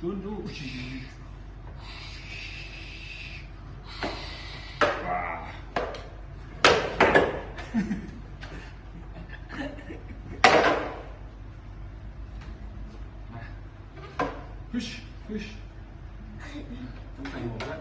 Tudo. Ah. Push. Vamos sair, vamos lá.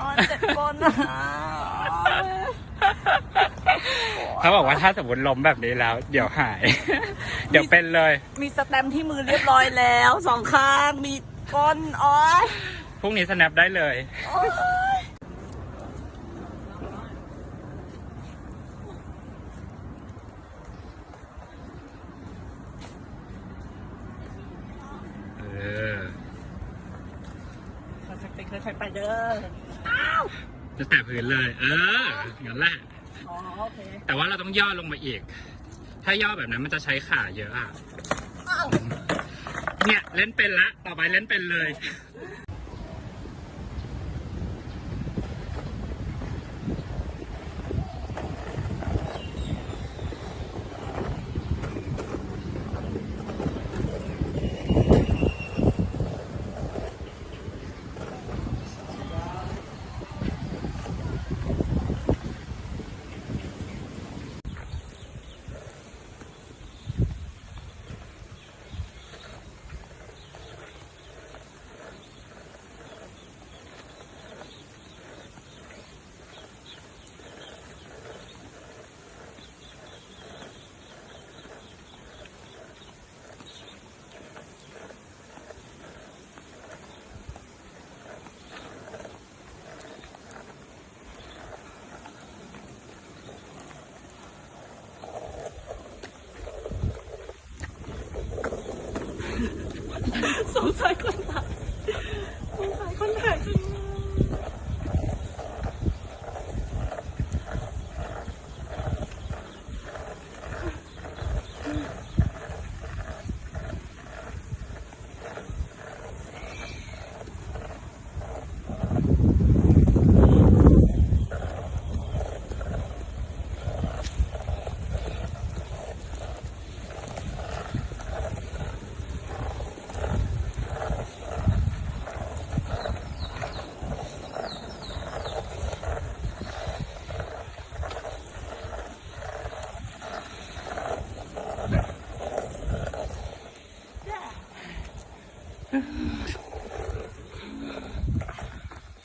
อ๋อเจ็บก้นนะเขาบอกว่าถ้าสมมติล้มแบบนี้แล้ว เดี๋ยวหาย เดี๋ยวเป็นเลย มีสแตมป์ที่มือเรียบร้อยแล้วสองข้างมีก้นอ๋อยพรุ่งนี้สแนปได้เลย โอ๊ย ค่อยๆไปค่อยๆไปเด้อจะแตะพื้นเลย เอองั้นแหละ อ๋อโอเคแต่ว่าเราต้องย่อลงมาอีก ถ้าย่อแบบนั้นมันจะใช้ขาเยอะอะ อ้าว เนี่ย เล่นเป็นละ ต่อไปเล่นเป็นเลย 我才困了。